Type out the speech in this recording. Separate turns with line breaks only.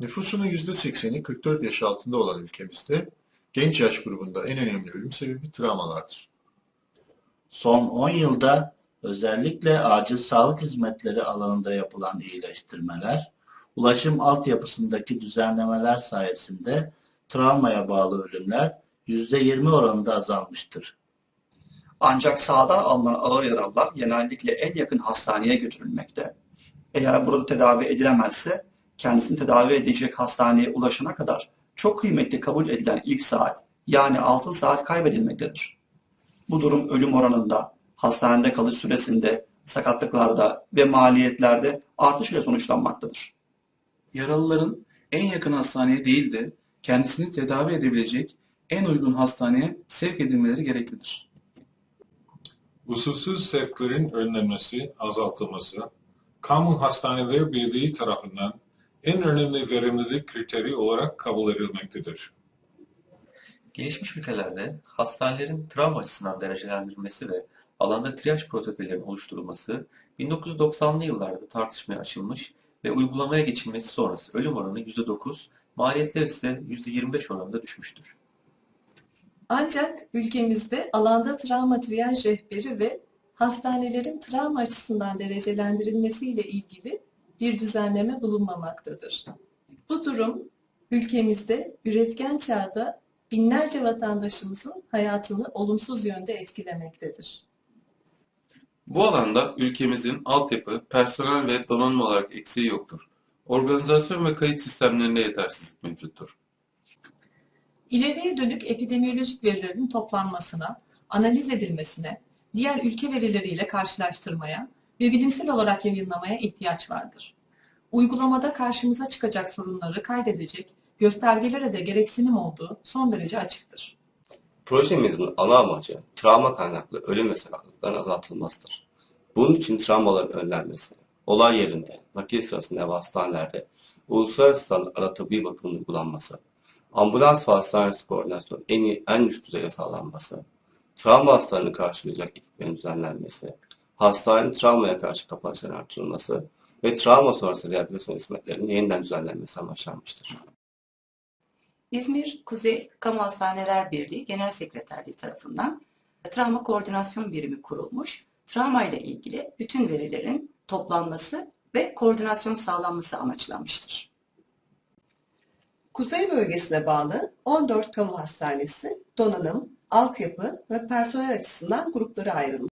Nüfusunun %80'i 44 yaş altında olan ülkemizde genç yaş grubunda en önemli ölüm sebebi travmalardır.
Son 10 yılda özellikle acil sağlık hizmetleri alanında yapılan iyileştirmeler, ulaşım altyapısındaki düzenlemeler sayesinde travmaya bağlı ölümler %20 oranında azalmıştır.
Ancak sahada alınan ağır yaralılar genellikle en yakın hastaneye götürülmekte. Eğer burada tedavi edilemezse kendisini tedavi edecek hastaneye ulaşana kadar çok kıymetli kabul edilen ilk saat yani 6 saat kaybedilmektedir. Bu durum ölüm oranında, hastanede kalış süresinde, sakatlıklarda ve maliyetlerde artış ile sonuçlanmaktadır.
Yaralıların en yakın hastaneye değil de kendisini tedavi edebilecek en uygun hastaneye sevk edilmeleri gereklidir.
Usulsüz sevklerin önlenmesi, azaltılması, Kamu Hastaneleri Birliği tarafından en önemli verimlilik kriteri olarak kabul edilmektedir.
Gelişmiş ülkelerde hastanelerin travma açısından derecelendirilmesi ve alanda triyaj protokollerinin oluşturulması 1990'lı yıllarda tartışmaya açılmış ve uygulamaya geçilmesi sonrası ölüm oranı %9, maliyetler ise %25 oranında düşmüştür.
Ancak ülkemizde alanda travma triyaj rehberi ve hastanelerin travma açısından derecelendirilmesiyle ilgili bir düzenleme bulunmamaktadır. Bu durum ülkemizde üretken çağda binlerce vatandaşımızın hayatını olumsuz yönde etkilemektedir.
Bu alanda ülkemizin altyapı, personel ve donanım olarak eksiği yoktur. Organizasyon ve kayıt sistemlerinde yetersizlik mevcuttur.
İleriye dönük epidemiyolojik verilerin toplanmasına, analiz edilmesine, diğer ülke verileriyle karşılaştırmaya ve bilimsel olarak yayınlamaya ihtiyaç vardır. Uygulamada karşımıza çıkacak sorunları kaydedecek, göstergelere de gereksinim olduğu son derece açıktır.
Projemizin ana amacı travma kaynaklı ölüm ve sakatlıkların azaltılmasıdır. Bunun için travmaların önlenmesi, olay yerinde, nakil sırasında ve hastanelerde uluslararası standartlara tıbbi bakımın uygulanması, ambulans ve hastane koordinasyonu en, iyi, en üst düzeyde sağlanması, travma hastalarını karşılayacak ekiplerin düzenlenmesi, hastanenin travmaya karşı kapasitenin artırılması ve travma sonrası rehabilitasyon hizmetlerinin yeniden düzenlenmesi amaçlanmıştır.
İzmir Kuzey Kamu Hastaneler Birliği Genel Sekreterliği tarafından Travma Koordinasyon Birimi kurulmuş. Travma ile ilgili bütün verilerin toplanması ve koordinasyon sağlanması amaçlanmıştır.
Kuzey bölgesine bağlı 14 kamu hastanesi, donanım, altyapı ve personel açısından gruplara ayrılmış.